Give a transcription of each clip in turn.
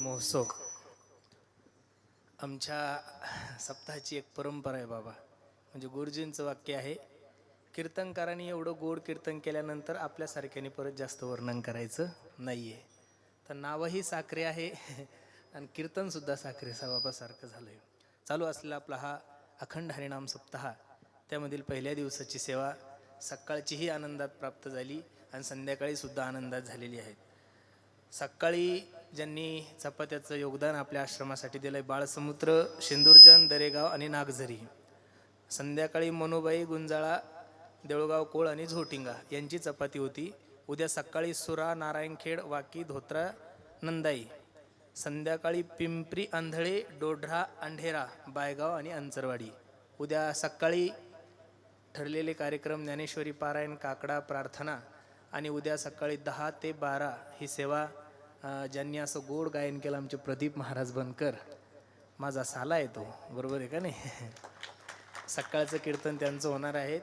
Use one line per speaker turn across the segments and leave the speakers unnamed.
महोत्सव. आमच्या सप्ताहाची एक परंपरा आहे बाबा. म्हणजे गुरुजींचं वाक्य आहे कीर्तनकारांनी एवढं गोड कीर्तन केल्यानंतर आपल्यासारख्याने परत जास्त वर्णन करायचं नाही आहे तर नावही साखरे आहे आणि कीर्तनसुद्धा साखरे बाबासारखं झालं आहे चालू असलेला आपला हा अखंड हरिणाम सप्ताह त्यामधील पहिल्या दिवसाची सेवा सकाळचीही आनंदात प्राप्त झाली आणि संध्याकाळीसुद्धा आनंदात झालेली आहेत सकाळी ज्यांनी चपात्याचं योगदान आपल्या आश्रमासाठी दिलं आहे बाळसमुद्र शेंदुरजन दरेगाव आणि नागझरी. संध्याकाळी मनोबाई गुंजाळा देऊळगाव कोळ आणि झोटिंगा यांची चपाती होती. उद्या सकाळी सुरा नारायणखेड वाकी धोत्रा नंदाई. संध्याकाळी पिंपरी आंधळे डोढरा अंढेरा बायगाव आणि अंचरवाडी उद्या सकाळी ठरलेले कार्यक्रम ज्ञानेश्वरी पारायण काकडा प्रार्थना आणि उद्या सकाळी दहा ते बारा ही सेवा ज्यांनी असं गोड गायन केलं आमचे प्रदीप महाराज बनकर. माझा साला आहे तो बरोबर आहे का नाही? सकाळचं कीर्तन त्यांचं होणार आहे.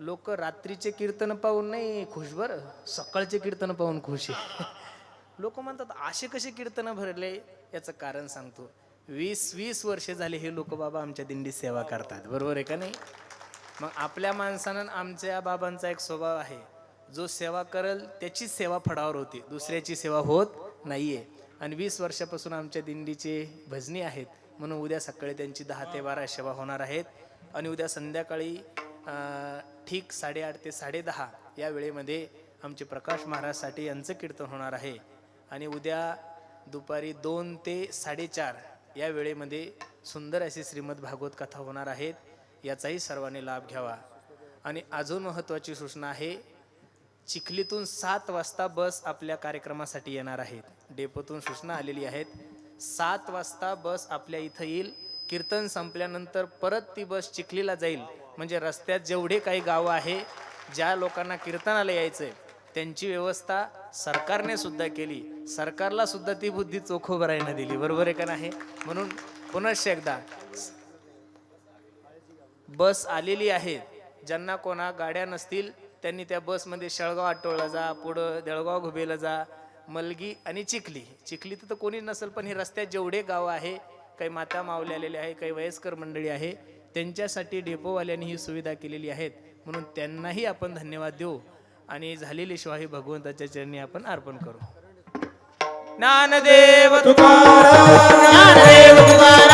लोक रात्रीचे कीर्तन पाहून नाही खुश बरं सकाळचे कीर्तन पाहून खुश आहे. लोक म्हणतात असे कसे कीर्तन भरले? याचं कारण सांगतो. वीस वीस वर्षे झाले हे लोक बाबा आमच्या दिंडीत सेवा करतात बरोबर आहे का नाही? मग आपल्या माणसानं आमच्या बाबांचा एक स्वभाव आहे. जो सेवा करल त्याचीच सेवा फडावर होते. दुसऱ्याची सेवा होत नाहीये. आणि वीस वर्षापासून आमच्या दिंडीचे भजनी आहेत. म्हणून उद्या सकाळी त्यांची दहा ते बारा सेवा होणार आहेत. आणि उद्या संध्याकाळी ठीक साडेआठ ते साडेदहा या वेळेमध्ये आमचे प्रकाश महाराज साठे यांचं कीर्तन होणार आहे. आणि उद्या दुपारी दोन ते साडेचार या वेळेमध्ये सुंदर अशी श्रीमद भागवत कथा होणार आहेत. याचाही सर्वांनी लाभ घ्यावा. आणि अजून महत्त्वाची सूचना आहे चिखलीतून सात वाजता बस आपल्या कार्यक्रमासाठी येणार आहेत डेपोतून सूचना आलेली आहेत. सात वाजता बस आपल्या इथं येईल. कीर्तन संपल्यानंतर परत ती बस चिखलीला जाईल. म्हणजे रस्त्यात जेवढे काही गावं आहे ज्या लोकांना कीर्तनाला यायचं आहे त्यांची व्यवस्था सरकारने सुद्धा केली. सरकारला सुद्धा ती बुद्धी चोखोबराईनं दिली. बरोबर आहे का नाही? म्हणून पुनश्च एकदा बस आलेली आहे. ज्यांना कोणा गाड्या नसतील त्यांनी त्या बसमध्ये शेळगाव आटोळला जा पुढं देळगाव घुबेला जा मलगी आणि चिखली. चिखली तर कोणी नसेल पण हे रस्त्यात जेवढे गावं आहे काही माता मावले आलेले आहे काही वयस्कर मंडळी आहे त्यांच्यासाठी डेपोवाल्यांनी ही सुविधा केलेली आहेत. म्हणून त्यांनाही आपण धन्यवाद देऊ आणि झालेली शिवाही भगवंताच्या चरणी आपण अर्पण करू. ज्ञानदेव तुकाराम ज्ञानदेव तुकाराम.